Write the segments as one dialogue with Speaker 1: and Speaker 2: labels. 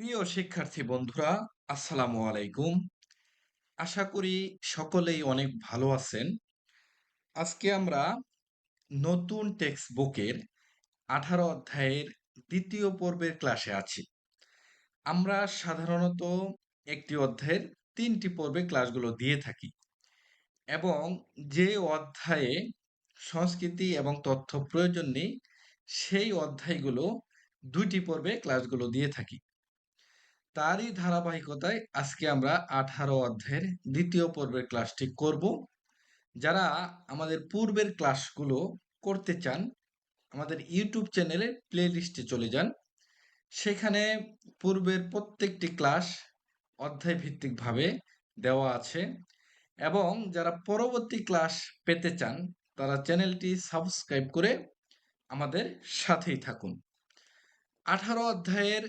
Speaker 1: প্রিয় শিক্ষার্থী বন্ধুরা, আসসালামু আলাইকুম। আশা করি সকলেই অনেক ভালো আছেন। আজকে আমরা নতুন টেক্সট বুকের আঠারো অধ্যায়ের দ্বিতীয় পর্বের ক্লাসে আছি। আমরা সাধারণত একটি অধ্যায়ের তিনটি পর্বে ক্লাসগুলো দিয়ে থাকি এবং যে অধ্যায়ে সংস্কৃতি এবং তথ্য প্রয়োজন নেই, সেই অধ্যায়গুলো দুইটি পর্বে ক্লাসগুলো দিয়ে থাকি। তারই ধারাবাহিকতায় আজকে আমরা আঠারো অধ্যায়ের দ্বিতীয় পর্বের ক্লাসটি করব। যারা আমাদের পূর্বের ক্লাসগুলো করতে চান, আমাদের ইউটিউব চ্যানেলে প্লে লিস্টে চলে যান। সেখানে পূর্বের প্রত্যেকটি ক্লাস অধ্যায় ভিত্তিকভাবে দেওয়া আছে এবং যারা পরবর্তী ক্লাস পেতে চান, তারা চ্যানেলটি সাবস্ক্রাইব করে আমাদের সাথেই থাকুন। আঠারো অধ্যায়ের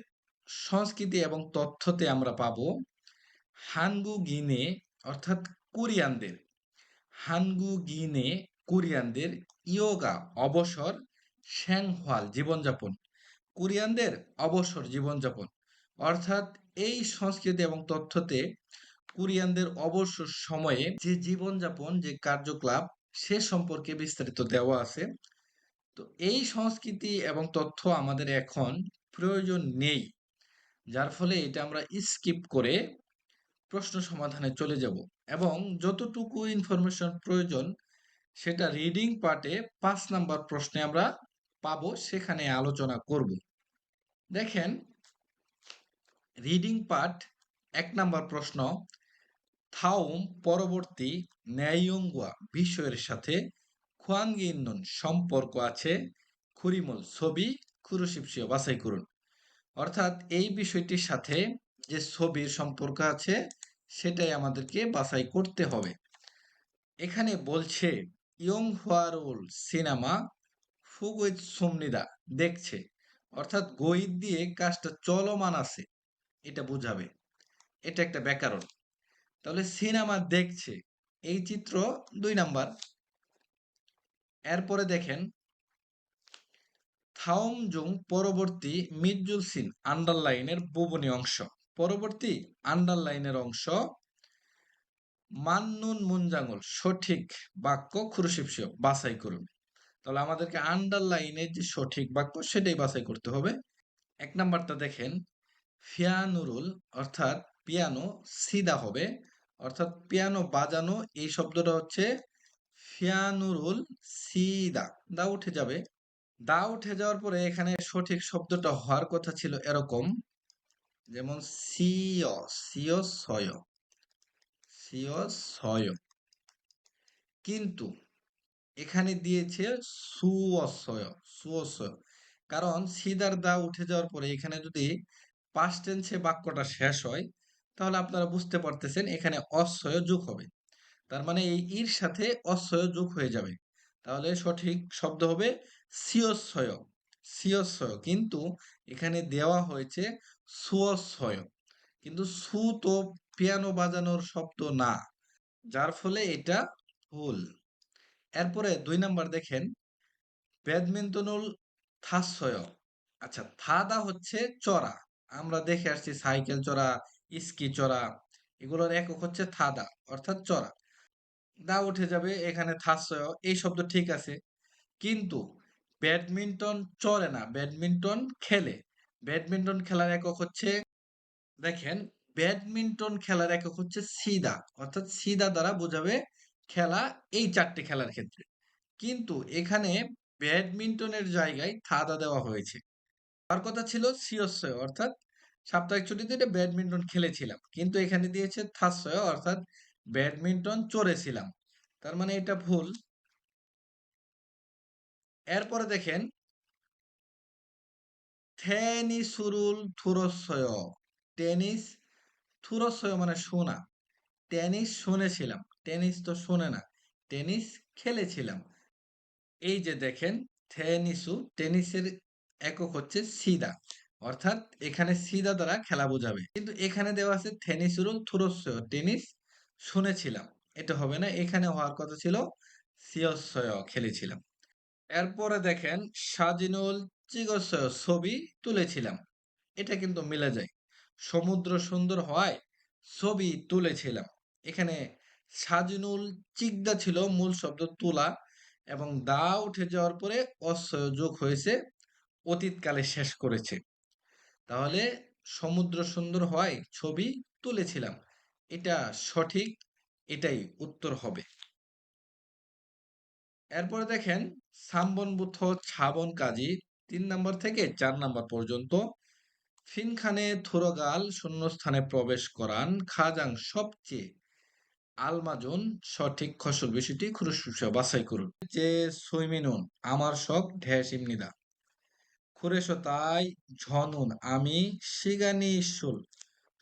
Speaker 1: সংস্কৃতি এবং তথ্যতে আমরা পাব হানগু গিনে অর্থাৎ কোরিয়ানদের। হানগু গিনে কোরিয়ানদের ইয়োগা, অবসর শ্যাংহোয়াল জীবনযাপন। কোরিয়ানদের অবসর, জীবনযাপন। অর্থাৎ এই সংস্কৃতি এবং তথ্যতে কোরিয়ানদের অবসর সময়ে যে জীবনযাপন, যে কার্যকলাপ, সে সম্পর্কে বিস্তারিত দেওয়া আছে। তো এই সংস্কৃতি এবং তথ্য আমাদের এখন প্রয়োজন নেই। যার ফলে এটা আমরা স্কিপ করে প্রশ্ন সমাধানে চলে যাব। এবং যতটুকু ইনফরমেশন প্রয়োজন, সেটা রিডিং পার্টে পাঁচ নাম্বার প্রশ্নে আমরা পাবো, সেখানে আলোচনা করব। দেখেন রিডিং পার্ট এক নাম্বার প্রশ্ন, থাউম পরবর্তী ন্যায়ঙ্গুয়া বিষয়ের সাথে খুয়ানগিন্নন সম্পর্ক আছে, খুরিমল ছবি খুরুশিপসিও বাছাই করুন। অর্থাৎ এই বিষয়টির সাথে যে ছবির সম্পর্ক আছে, সেটাই আমাদেরকে বাছাই করতে হবে। এখানে বলছে ইয়ং হোয়ারুল সিনেমা ফুগুইত সুমনিদা দেখছে। অর্থাৎ গইদ দিয়ে কাজটা চলমান আছে, এটা বুঝাবে। এটা একটা ব্যাকরণ। তাহলে সিনেমা দেখছে, এই চিত্র দুই নাম্বার। এরপরে দেখেন থাওমজুং পরবর্তী মিজুল সিন আন্ডারলাইনের বুবনী অংশ। পরবর্তী আন্ডারলাইনের অংশ মান্নুন মুনজাঙ্গল সঠিক বাক্য খুরুশিপসিও বাছাই করুন। তাহলে আমাদেরকে আন্ডারলাইনের যে সঠিক বাক্য সেটাই বাছাই করতে হবে। এক নাম্বারটা দেখেন, ফিয়ানুরুল অর্থাৎ পিয়ানো সিদা হবে, অর্থাৎ পিয়ানো বাজানো, এই শব্দটা হচ্ছে ফিয়ানুরুল সিদা। দা উঠে যাবে। দা উঠে যাওয়ার পরে এখানে সঠিক শব্দটা হওয়ার কথা ছিল এরকম, যেমন সিও সিও সয় সিও সয় কিন্তু এখানে দিয়েছে কারণ সিদার দা উঠে যাওয়ার পরে এখানে যদি পাস্ট টেন্সে বাক্যটা শেষ হয়, তাহলে আপনারা বুঝতে পারতেছেন এখানে অসয় যোগ হবে। তার মানে এই ইর সাথে অসয় যোগ হয়ে যাবে। তাহলে সঠিক শব্দ হবে সিয়সয় সিয়সয় কিন্তু এখানে দেওয়া হয়েছে সুয়সয় কিন্তু সু তো পিয়ানো বাজানোর শব্দ না, যার ফলে এটা ভুল। এরপরে দুই নাম্বার দেখেন ব্যাডমিন্টনুল থাসয় আচ্ছা থাদা হচ্ছে চড়া। আমরা দেখে আসছি সাইকেল চড়া, স্কি চড়া, এগুলোর একক হচ্ছে থাদা, অর্থাৎ চড়া। দা উঠে যাবে, এখানে থাসয় এই শব্দ ঠিক আছে। কিন্তু ব্যাডমিন্টন চলে না, ব্যাডমিন্টন খেলে। ব্যাডমিন্টন খেলার একক হচ্ছে, দেখেন, ব্যাডমিন্টন খেলার একক হচ্ছে সিদা অর্থাৎ সিদা দ্বারা বোঝাবে খেলা এই চারটি খেলার ক্ষেত্রে। কিন্তু এখানে ব্যাডমিন্টনের জায়গায় থাদা দেওয়া হয়েছে। আর কথা ছিল সিয়সয় অর্থাৎ সাপ্তাহিক ছুটিতে এটা ব্যাডমিন্টন খেলেছিলাম। কিন্তু এখানে দিয়েছে থাসয় অর্থাৎ ব্যাডমিন্টন চড়েছিলাম। তার মানে এটা ভুল। এরপরে দেখেন সুরুল থুরসয় টেনিস থুরসয় মানে শোনা। টেনিস শুনেছিলাম টেনিস তো শোনে না টেনিস খেলেছিলাম এই যে দেখেন থেনিসু টেনিসের একক হচ্ছে সিদা অর্থাৎ এখানে সিদা দ্বারা খেলা বোঝাবে। কিন্তু এখানে দেওয়া আছে থেনিসুরুল থুরস্বয় টেনিস শুনেছিলাম এটা হবে না, এখানে হওয়ার কথা ছিল সিয়সয় খেলেছিলাম এরপরে দেখেন সাজিনুল চিগসয় ছবি তুলেছিলাম। এটা কিন্তু মিলে যায়। সমুদ্র সুন্দর হওয়ায় ছবি তুলেছিলাম। এখানে সাজিনুল চিকদা ছিল মূল শব্দ তোলা এবং দা উঠে যাওয়ার পরে অশ্বয় যোগ হয়েছে, অতীতকালে শেষ করেছে। তাহলে সমুদ্র সুন্দর হওয়ায় ছবি তুলেছিলাম। এটা সঠিক, এটাই উত্তর হবে। এরপরে দেখেন, সাম্বন বুথ ছাবন কাজী, তিন নম্বর থেকে চার নম্বর পর্যন্ত। ফিনখানে থুরগাল শূন্যস্থানে প্রবেশ করান, খাজাং সবচেয়ে আলমাজন, সঠিক খসল বিষয়টি খুরুস বাছাই করুন। যে সুইমিনুন আমার শখ ঢেস ইমনিদা খুরেশ তাই, ঝনুন আমি, শিগানি ইস্যুল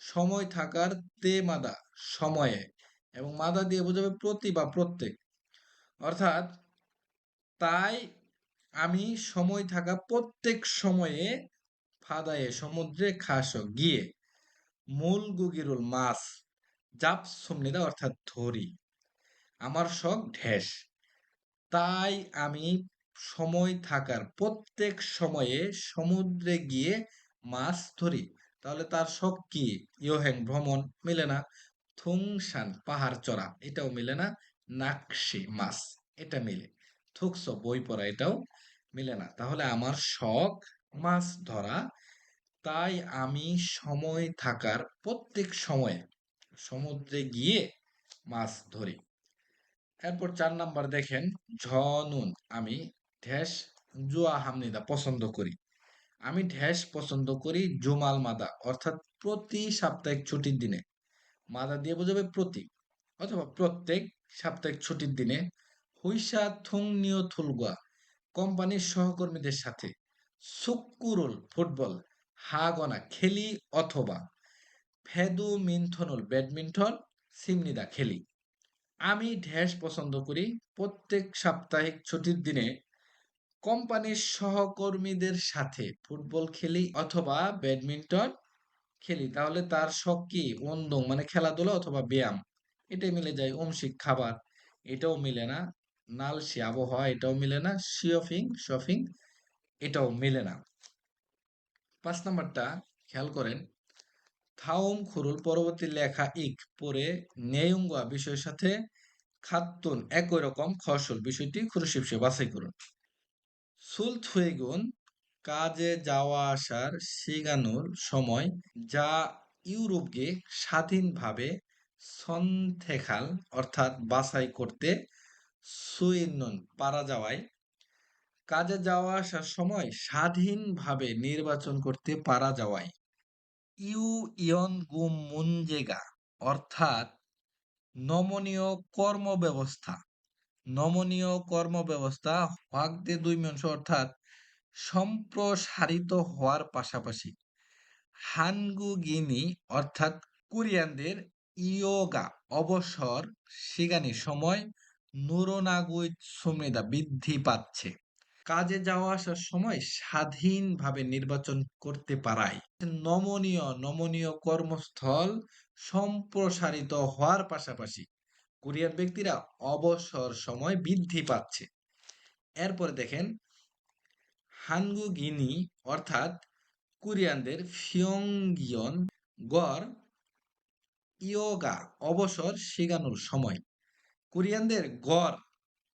Speaker 1: সময় থাকার তে মাদা, সময়ে। এবং মাদা দিয়ে বোঝাবে প্রতি বা প্রত্যেক। অর্থাৎ তাই আমি সময় থাকা প্রত্যেক সময়ে ফাদায়ে, সমুদ্রে খাস গিয়ে মূল গুগিরুল মাছ, জাপ সুমনিদা অর্থাৎ ধরি। আমার শখ ঢেস। তাই আমি সময় থাকার প্রত্যেক সময়ে সমুদ্রে গিয়ে মাছ ধরি। তাহলে তার শখ কি? ইয়োহেং ভ্রমণ মিলে না। থুংসান পাহাড় চড়া, এটাও মিলে না। নাকশি মাছ, এটা মিলে। থুকস, বই পড়া, এটাও মিলে না। তাহলে আমার শখ মাছ ধরা, তাই আমি সময় থাকার প্রত্যেক সময়ে সমুদ্রে গিয়ে মাছ ধরি। এরপর চার নাম্বার দেখেন, ঝনুন। আমি ঢ্যাস জুয়া, হামনিদা পছন্দ করি। আমি ঢ্যাস পছন্দ করি জুমাল মাদা, অর্থাৎ প্রতি সাপ্তাহিক ছুটির দিনে। মাদা দিয়ে বোঝাবে প্রতি, অথবা প্রত্যেক সাপ্তাহিক ছুটির দিনে হুইসা থুং নিয় থুলগুয়া। কোম্পানির সহকর্মীদের সাথে সুকুরুল ফুটবল, হাগনা খেলি অথবা ফেদু মিন্থনুল ব্যাডমিন্টন, সিমনিদা খেলি। আমি ঢ্যাস পছন্দ করি। প্রত্যেক সাপ্তাহিক ছুটির দিনে কোম্পানির সহকর্মীদের সাথে ফুটবল খেলি অথবা ব্যাডমিন্টন খেলি। তাহলে তার শখ কি? অন্দং মানে খেলাধুলা অথবা ব্যায়াম। এটাই মিলে যায়। অংশিক খাবার, এটাও মিলে না। নালসি আবহাওয়া এটাও মিলে না। শিওফিং শফিং এটাও মিলে না। পাঁচ নাম্বারটা, খেয়াল করেন। থাউম খুরুল পরবর্তী লেখা ইক পরে নেয়ুঙ্গা বিষয়ের সাথে খাতুন একই রকম ফসল বিষয়টি খুরশিপসে বাছাই করুন। সুলথুয়েগুন কাজে যাওয়া আসার শিগানোর সময় যা ইউরোপকে স্বাধীনভাবে সন্থেখাল, অর্থাৎ বাছাই করতে সুইনন পারা যাওয়ায়। কাজে যাওয়া আসার সময় স্বাধীনভাবে নির্বাচন করতে পারা যাওয়ায়। ইউ ইয়ন গুম মুনজেগা, অর্থাৎ নমনীয় কর্মব্যবস্থা। নমনীয় কর্মব্যবস্থা হওয়াকদে দুই মঞ্চ অর্থাৎ সম্প্রসারিত হওয়ার পাশাপাশি হানগু গিনি অর্থাৎ কোরিয়ানদের ইয়োগা, অবসর শিগানি সময় নুরোনাগুই সুমেদা বৃদ্ধি পাচ্ছে। কাজে যাওয়া আসার সময় স্বাধীনভাবে নির্বাচন করতে পারায় নমনীয় নমনীয় কর্মস্থল সম্প্রসারিত হওয়ার পাশাপাশি কোরিয়ার ব্যক্তিরা অবসর সময় বৃদ্ধি পাচ্ছে। এরপরে দেখেন হানগুগিনি অর্থাৎ কোরিয়ানদের ফিয়ংগিয়ন গড় ইয়োগা অবসর শিগানোর সময়। কোরিয়ানদের গড়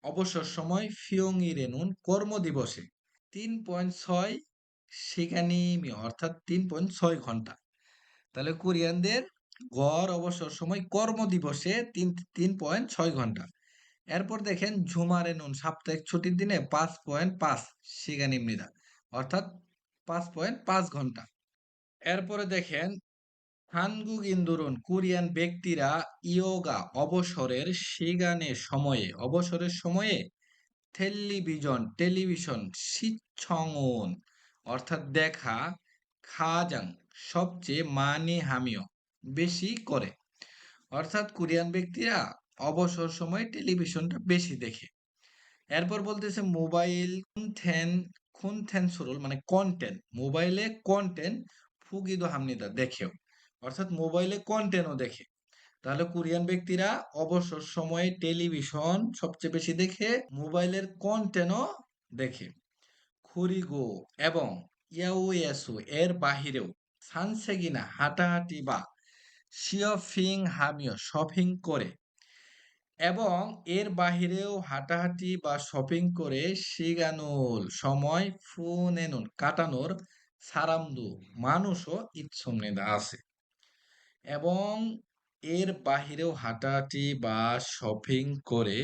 Speaker 1: অবসর সময় ফিয়ং ইরেনুন কর্মদিবসে। তিন পয়েন্ট ছয় শিগানিমি অর্থাৎ তিন পয়েন্ট ছয় ঘণ্টা। তাহলে কোরিয়ানদের গড় অবসর সময় কর্মদিবসে তিন তিন পয়েন্ট ছয় ঘণ্টা। এরপর দেখেন ঝুমারে নুন সাপ্তাহিক ছুটির দিনে পাঁচ পয়েন্ট পাঁচ শিগানিমনিদা অর্থাৎ পাঁচ পয়েন্ট পাঁচ ঘণ্টা। এরপরে দেখেন হানগুগ ইন্দুরন কোরিয়ান ব্যক্তিরা ইয়োগা অবসরের শিগানের সময়ে, অবসরের সময়ে টেলিভিশন টেলিভিশন সিচ্ছংন অর্থাৎ দেখা, খাজাং সবচেয়ে মানি হামিও বেশি করে। অর্থাৎ কোরিয়ান ব্যক্তিরা অবসর সময়ে টেলিভিশনটা বেশি দেখে। এরপর বলতেছে মোবাইল খুনথেন খুনথেন সুরুল মানে কন্টেন্ট, মোবাইলে কন্টেন্ট ফুগিদো হামনিদা দেখেও। অর্থাৎ মোবাইলে কন্টেন্টও দেখে। তাহলে কোরিয়ান ব্যক্তিরা অবসর সময়ে টেলিভিশন সবচেয়ে বেশি দেখে, মোবাইলের কন্টেন্টও দেখে। খুরিগো এবং ইয়াওয়েসু এর বাহিরেও সানসেগিনা, হাঁটাহাঁটি বা শিওফিং হামিও শপিং করে এবং এর বাহিরেও হাঁটাহাঁটি বা শপিং করে শিগানুল সময় ফুনেনুন কাটানোর সারামদু মানুষও ইচ্ছুমেদা আছে। এবং এর বাহিরেও হাঁটাহাঁটি বা শপিং করে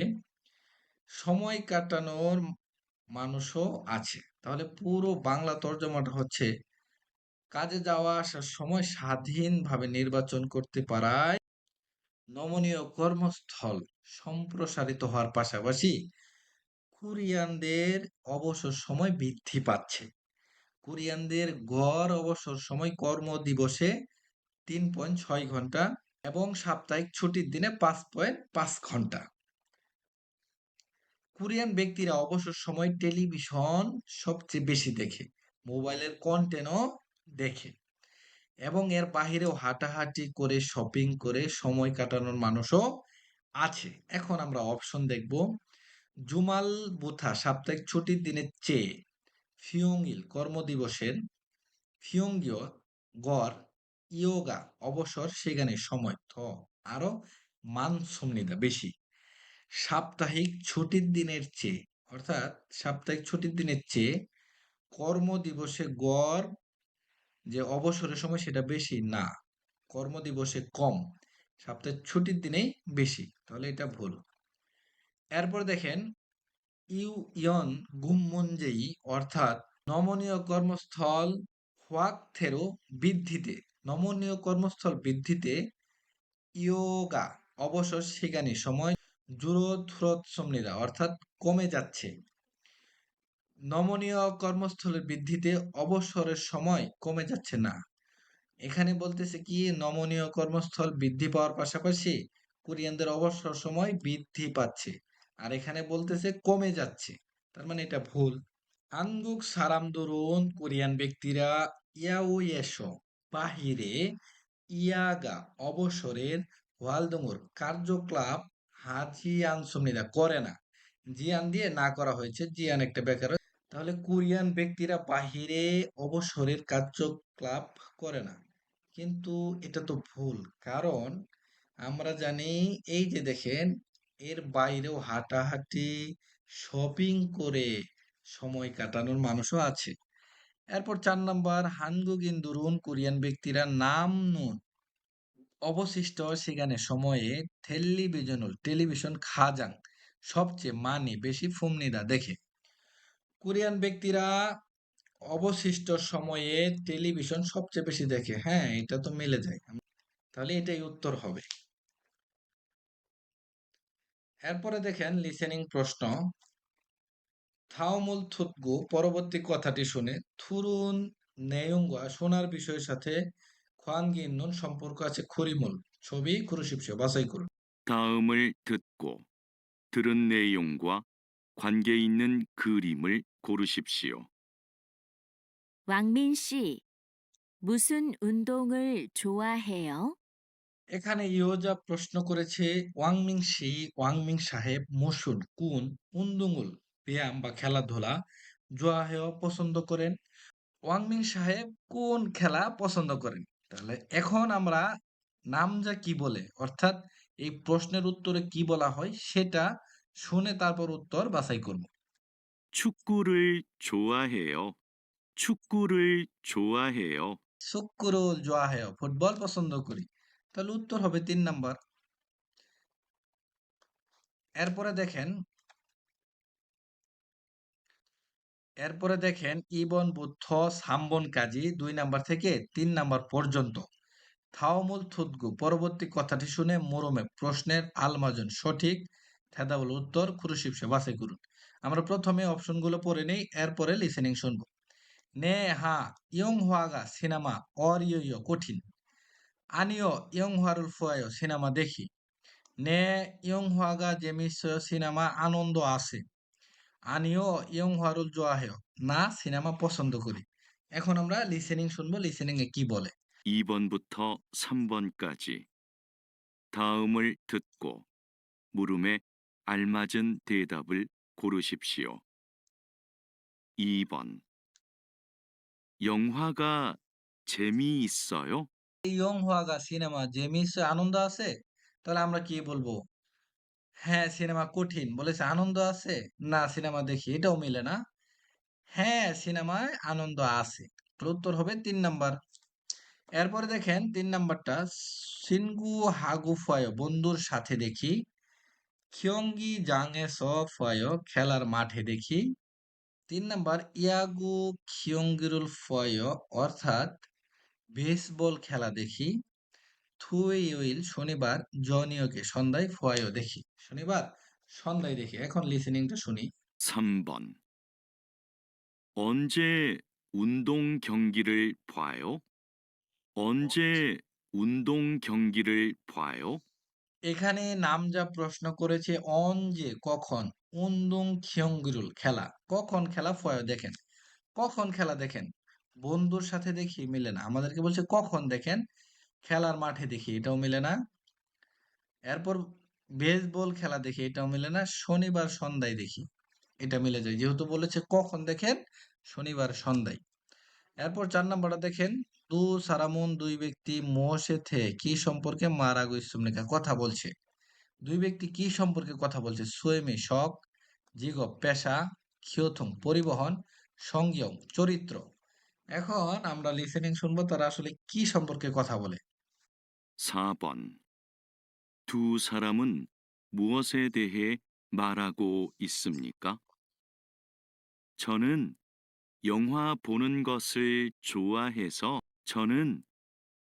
Speaker 1: সময় কাটানোর মানুষও আছে। তাহলে পুরো বাংলা তর্জমাটা হচ্ছে কাজে যাওয়া, আসার সময় স্বাধীনভাবে নির্বাচন করতে পারায় নমনীয় কর্মস্থল সম্প্রসারিত হওয়ার পাশাপাশি কোরিয়ানদের অবসর সময় বৃদ্ধি পাচ্ছে। কোরিয়ানদের গড় অবসর সময় কর্মদিবসে তিন পয়েন্ট ছয় ঘণ্টা এবং সাপ্তাহিক ছুটির দিনে পাঁচ পয়েন্ট পাঁচ ঘণ্টা। কোরিয়ান ব্যক্তিরা অবসর সময় টেলিভিশন সবচেয়ে বেশি দেখে, মোবাইলের কন্টেন্টও দেখে এবং এর বাহিরেও হাঁটাহাঁটি করে শপিং করে, সময় কাটানোর মানুষও আছে। এখন আমরা অপশন দেখব। জুমাল বুথা সাপ্তাহিক ছুটির দিনের চেয়ে ফিয়ংইল কর্মদিবসের ফিয়ংগীয় গড় ইয়োগা, অবসর, সেখানে সময় থ আরও মানসম্নিদা বেশি। সাপ্তাহিক ছুটির দিনের চেয়ে, অর্থাৎ সাপ্তাহিক ছুটির দিনের চেয়ে কর্মদিবসে গড় যে অবসরের সময় সেটা বেশি না, কর্মদিবসে কম সপ্তাহের ছুটির দিনেই বেশি, তাহলে এটা ভুল। এরপর দেখেন ইউ ইয়ন গুমমঞ্জেই, অর্থাৎ নমনীয় কর্মস্থল হোয়াক থেরো বৃদ্ধিতে নমনীয় কর্মস্থল বৃদ্ধিতে ইয়োগা, অবসর সেখানে সময় জুরোথুরৎসমনিরা অর্থাৎ কমে যাচ্ছে। নমনীয় কর্মস্থলের বৃদ্ধিতে অবসরের সময় কমে যাচ্ছে না। এখানে বলতেছে কি, নমনীয় কর্মস্থল বৃদ্ধি পাওয়ার পাশাপাশি কোরিয়ানদের অবসর সময় বৃদ্ধি পাচ্ছে। আর এখানে বলতেছে কমে যাচ্ছে। তার মানে এটা ভুল। আনগুক সারামদরুন কোরিয়ান ব্যক্তিরা ইয়াওয়েশো বাহিরে ইয়াগা, অবসরের ওয়ালদমুর, কার্যকলাপ হাজিয়ান সমনিদা করে না। জিয়ান দিয়ে না করা হয়েছে, জিয়ান একটা বেকার তাহলে কোরিয়ান ব্যক্তিরা বাহিরে অবসরের কার্যকলাপ করে না। কিন্তু এটা তো ভুল, কারণ আমরা জানি, এই যে দেখেন, এর বাইরেও হাঁটাহাঁটি, শপিং করে সময় কাটানোর মানুষও আছে। এরপর চার নাম্বার, হানগুক ইন্দুরুন কোরিয়ান ব্যক্তিরা নাম নুন অবশিষ্ট সেখানে সময়ে টেলিভিশন টেলিভিশন খাজাং সবচেয়ে মানে বেশি ফুমনিদা দেখে। কোরিয়ান ব্যক্তিরা অবশিষ্ট সময়ে টেলিভিশন সবচেয়ে বেশি দেখে। হ্যাঁ এটা তো মিলে যায়। তাহলে এটাই উত্তর হবে। এরপরে দেখেন লিসেনিং প্রশ্ন। থাওমুল থুতগু পরবর্তী কথাটি শুনে থুরুন নেয়ুঙ্গা শোনার বিষয়ের সাথে খোয়াঙ্গি নুন সম্পর্ক আছে খরিমুল ছবি খুরুশিপসিও বাছাই করুন
Speaker 2: 다음을 듣고 들은 내용과 관계 있는 그림을 고르십시오.
Speaker 3: 왕민 씨, 무슨 운동을 좋아해요?
Speaker 1: এখানে ইয়োজা প্রশ্ন করেছে ওয়াংমিং শি ওয়াংমিং সাহেব মসুন কুন উন্দুঙ্গুল ব্যায়াম বা খেলাধুলা জোয়াহেও পছন্দ করেন ওয়াংমিং সাহেব কোন খেলা পছন্দ করেন তাহলে এখন আমরা নামজা কি বলে অর্থাৎ এই প্রশ্নের উত্তরে কি বলা হয় সেটা শুনে তারপর উত্তর বাছাই করব
Speaker 2: 축구를 좋아해요. 축구를 좋아해요.
Speaker 1: শুক্রুল জোয়াহেও ফুটবল পছন্দ করি তাহলে উত্তর হবে তিন নাম্বার এরপরে দেখেন এরপরে দেখেন, ইবন, বুদ্ধ, সাম্বন, কাজী দুই নাম্বার থেকে তিন নাম্বার পর্যন্ত। থাওমুল থুতগু, পরবর্তী কথাটি শুনে মোরমে প্রশ্নের আলমাজন সঠিক থেদাবল উত্তর খুরুশিপসে বাছাই করুন। আমরা প্রথমে অপশনগুলো পড়ে নেই, এরপরে লিসেনিং শুনব। নে, হা, ইয়ং হোয়াগা সিনেমা, অর, ইয় কঠিন। আনিও, ইয়ং হোয়ারুল ফুয়ায় সিনেমা দেখি। নে, ইয়ং হোয়াগা জেমিসয় সিনেমা আনন্দ আছে। আনিও ইয়ং হোয়ারুল জোয়াহেও না সিনেমা পছন্দ করি এখন আমরা লিসেনিং শুনবো লিসেনিং এ কি বলে
Speaker 2: 2번부터 3번까지 다음을 듣고 물음에 알맞은 대답을 고르십시오. 2번 영화가 재미있어요?
Speaker 1: ইয়ংহোয়াগা সিনেমা জেমিস আনন্দ আছে তাহলে আমরা কি বলবো হ্যাঁ সিনেমা কঠিন। বলেছে, আনন্দ আছে? না, সিনেমা দেখি, এটাও মিলে না। হ্যাঁ সিনেমায় আনন্দ আছে। উত্তর হবে তিন নাম্বার। এরপরে দেখেন, তিন নাম্বারটা, সিনগু হাগু ফয়, বন্ধুর সাথে দেখি। খিয়ঙ্গি জাংয়ে স ফয়, খেলার মাঠে দেখি। তিন নাম্বার, ইয়াগু খিয়ঙ্গিরুল ফয়, অর্থাৎ বেসবল খেলা দেখি। থুইউইল শনিবার জনিয়কে সন্ধ্যায় ফয়ও দেখি শনিবার সন্ধ্যায় দেখি এখন লিসেনিংটা শুনি
Speaker 2: 3번. 언제 운동 경기를 봐요? 언제 운동 경기를 봐요?
Speaker 1: এখানে নাম যা প্রশ্ন করেছে অন যে কখন উন্দুং খিয়ঙ্গিরুল খেলা কখন খেলা ফয় দেখেন কখন খেলা দেখেন বন্ধুর সাথে দেখি মিলে না আমাদেরকে বলছে কখন দেখেন খেলার মাঠে দেখি, এটাও মিলে না। এরপর বেসবল খেলা দেখি, এটাও মিলে না। শনিবার সন্ধ্যায় দেখি, এটা মিলে যায়। যেহেতু বলেছে কখন দেখেন, শনিবার সন্ধ্যায়। এরপর চার নাম্বারটা দেখেন, দু সারামুন, দুই ব্যক্তি মোহসে থে, কি সম্পর্কে মারা গৈসুমনিকা কথা বলছে। দুই ব্যক্তি কি সম্পর্কে কথা বলছে? সুয়েমে শখ জিগ পেশা খিওথং পরিবহন, সংযম চরিত্র। এখন আমরা লিসেনিং শুনব, তারা আসলে কি সম্পর্কে কথা বলে।
Speaker 2: 4번. 두 사람은 무엇에 대해 말하고 있습니까? 저는 영화 보는 것을 좋아해서 저는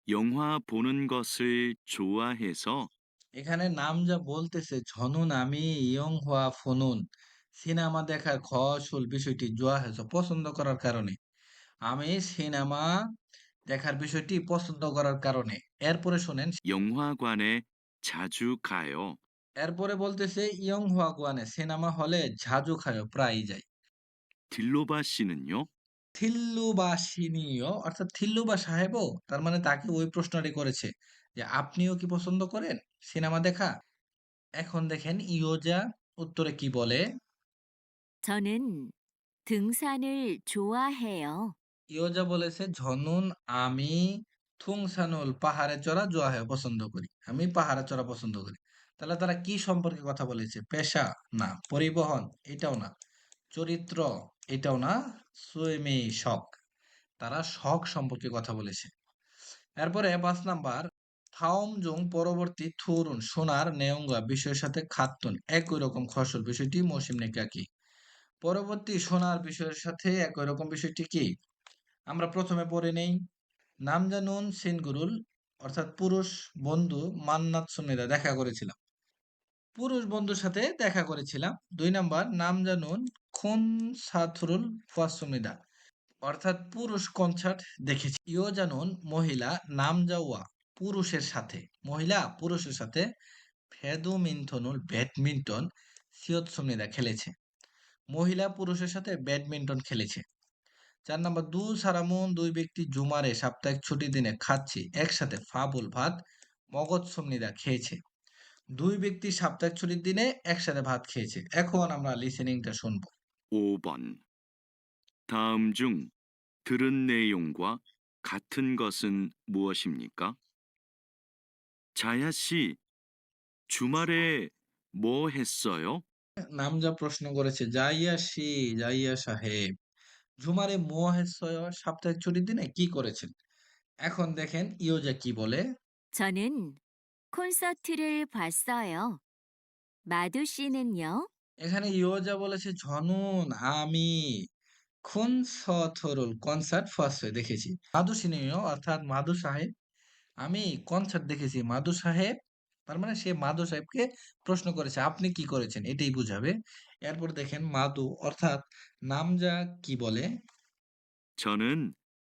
Speaker 2: 영화 보는 것을 좋아해서
Speaker 1: এখানে নাম যা বলতেছে ঝনুন আমি ইয়ং হওয়া ফনুন সিনেমা দেখার খসুল বিষয়টি জোয়া হয়েছে পছন্দ করার কারণে আমি সিনেমা দেখার বিষয়টি পছন্দ করার কারণে এরপরে শোনেন
Speaker 2: 영화관에 자주 가요.
Speaker 1: এরপরে বলতেছে ইয়ং হওয়া গোয়ানে সিনেমা হলে ঝাজু খায় প্রায়ই যায়
Speaker 2: 딜로바 씨는요?
Speaker 1: থিল্লুবা সিনিয় অর্থাৎ থিল্লুবা সাহেবও তার মানে তাকে ওই প্রশ্নটি করেছে যে আপনিও কি পছন্দ করেন সিনেমা দেখা এখন দেখেন ইয়োজা উত্তরে কি বলে
Speaker 3: 저는 등산을 좋아해요.
Speaker 1: ইয়োজা বলেছে, ঝনুন, আমি, থুংসানুল, পাহাড়ে চড়া জোয়াহে পছন্দ করি। আমি পাহাড়ে চড়া পছন্দ করি। তাহলে তারা কি সম্পর্কে কথা বলেছে? পেশা? না। পরিবহন? এটাও না। চরিত্র? এটাও না। সুইমি শখ? তারা শখ সম্পর্কে কথা বলেছে। এরপরে পাঁচ নাম্বার, থাওমজুং পরবর্তী থুরুন, সোনার নেয়ঙ্গা বিষয়ের সাথে খাতুন, একই রকম খসল বিষয়টি মৌসিম নেকা কি পরবর্তী সোনার বিষয়ের সাথে একই রকম বিষয়টি কি? আমরা প্রথমে পড়ে নেই। নাম জানুন সিনগুরুল, অর্থাৎ পুরুষ বন্ধু মান্নাত সুমিদা দেখা করেছিলাম। পুরুষ বন্ধুর সাথে দেখা করেছিলাম। দুই নাম্বার, নাম জানুন খুন সাথরুল ফাসুমিদা, অর্থাৎ পুরুষ কনসার্ট দেখেছি। ইও জানুন মহিলা, নাম যাওয়া পুরুষের সাথে। মহিলা, পুরুষের সাথে ফেদুমিন্থনুল ব্যাডমিন্টন সিয়ত সুমিদা খেলেছে। মহিলা, পুরুষের সাথে ব্যাডমিন্টন খেলেছে। চার নাম্বার দু সারামুন দুই ব্যক্তি জুমারে সাপ্তাহিক ছুটি দিনে খাচ্ছি একসাথে ফাবুল ভাত মগজ সমনিদা খেয়েছে দুই ব্যক্তি সাপ্তাহিক ছুটির দিনে একসাথে ভাত খেয়েছে এখন আমরা লিসেনিংটা শুনবো
Speaker 2: 5번. 다음 중 들은 내용과 같은 것은 무엇입니까? 자야 씨, 주말에 뭐 했어요?
Speaker 1: নাম যা প্রশ্ন করেছে জাইয়া শি জাইয়া সাহেব ঝুমারে মোহেশ্বয় সাপ্তাহিক ছুটির দিনে কি করেছেন এখন দেখেন ইয়োজা কি বলে
Speaker 3: 저는 콘서트를 봤어요. 마두 씨는요?
Speaker 1: এখানে ইয়োজা বলেছে ঝনুন আমি কনসার্টরুল কনসার্ট ফার্স্ট দেখেছি মাধু সিনেমীয় অর্থাৎ মাধু সাহেব আমি কনসার্ট দেখেছি মাধু সাহেব তার মানে সে মাধু সাহেবকে প্রশ্ন করেছে আপনি কি করেছেন এটাই বুঝাবে এরপর দেখেন মাধু অর্থাৎ নামজা কি বলে
Speaker 2: 저는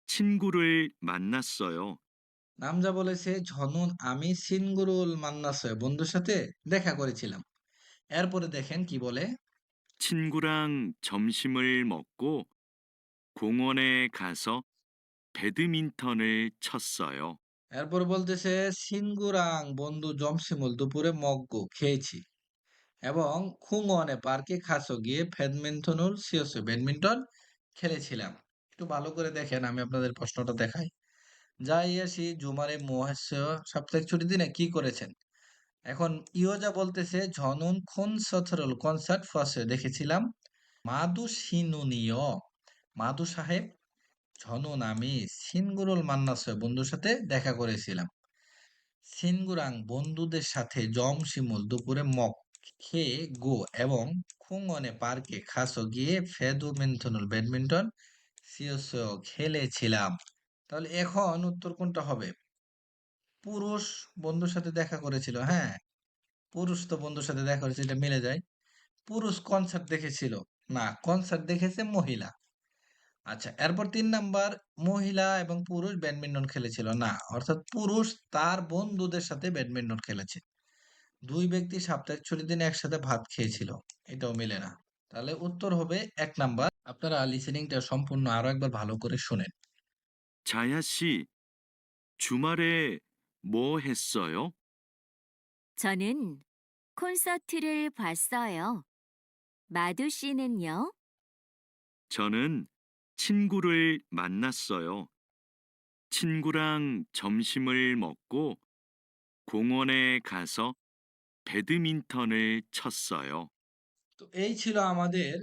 Speaker 2: 친구를 만났어요.
Speaker 1: নামজা বলেছে ঝনুন আমি সিনগুরুল মান্নাসয় বন্ধুর সাথে দেখা করেছিলাম এরপরে দেখেন কি বলে
Speaker 2: 친구랑 점심을 먹고 공원에 가서 배드민턴을 쳤어요.
Speaker 1: এরপর বলতেছে সিনগুরাং বন্ধু জমসিমুল দুপুরে মগ্গু, খেয়েছি। এবং খুংওয়ানে পার্কে খাসো গিয়ে ব্যাডমিন্টনুল সিওসে ব্যাডমিন্টন খেলেছিলাম। একটু ভালো করে দেখেন, আমি আপনাদের প্রশ্নটা দেখাই। যাই আসি, জুমারে মহাস্য সাপ্তাহিক ছুটির দিনে কি করেছেন? এখন ইয়োজা বলতেছে, ঝনুন খুন সথরল কনসার্ট ফার্স্টে দেখেছিলাম। মাদু সিনুনিয় মাদু সাহেব ঝনুন আমি সিনগুরুল মান্নাসয় বন্ধুর সাথে দেখা করেছিলাম। সিনগুরাং বন্ধুদের সাথে জম শিমুল দুপুরে মক খেয়ে গো এবং খুঙ্গনে পার্কে খাসো গিয়ে ফেদুমিন্থনুল ব্যাডমিন্টন সিওসিও খেলেছিলাম। তাহলে এখন উত্তর কোনটা হবে? পুরুষ বন্ধুর সাথে দেখা করেছিল হ্যাঁ। পুরুষ তো বন্ধুর সাথে দেখা করেছে এটা মিলে যায়। পুরুষ কনসার্ট দেখেছিল, না কনসার্ট দেখেছে মহিলা। আচ্ছা এরপর তিন নাম্বার মহিলা এবং পুরুষ ব্যাডমিন্টন খেলেছিল না অর্থাৎ পুরুষ তার বন্ধুদের সাথে ব্যাডমিন্টন খেলেছে দুই ব্যক্তি সাপ্তাহিক ছুটির দিনে একসাথে ভাত খেয়েছিল এটাও মেলে না তাহলে উত্তর হবে এক নাম্বার আপনারা লিসেনিংটা সম্পূর্ণ আরো একবার ভালো করে শুনেন
Speaker 2: 자야 씨, 주말에 뭐 했어요?
Speaker 3: 저는 콘서트를 봤어요. 마두 씨는요?
Speaker 2: 저는 친구를 만났어요. 친구랑 점심을 먹고 공원에 가서 배드민턴을 쳤어요.
Speaker 1: তো এই ছিল আমাদের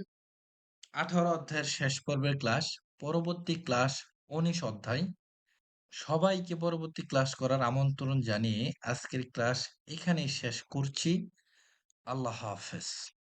Speaker 1: আঠারো অধ্যায়ের শেষ পর্বের ক্লাস পরবর্তী ক্লাস উনিশ অধ্যায় সবাইকে পরবর্তী ক্লাস করার আমন্ত্রণ জানিয়ে আজকের ক্লাস এখানেই শেষ করছি আল্লাহ হাফেজ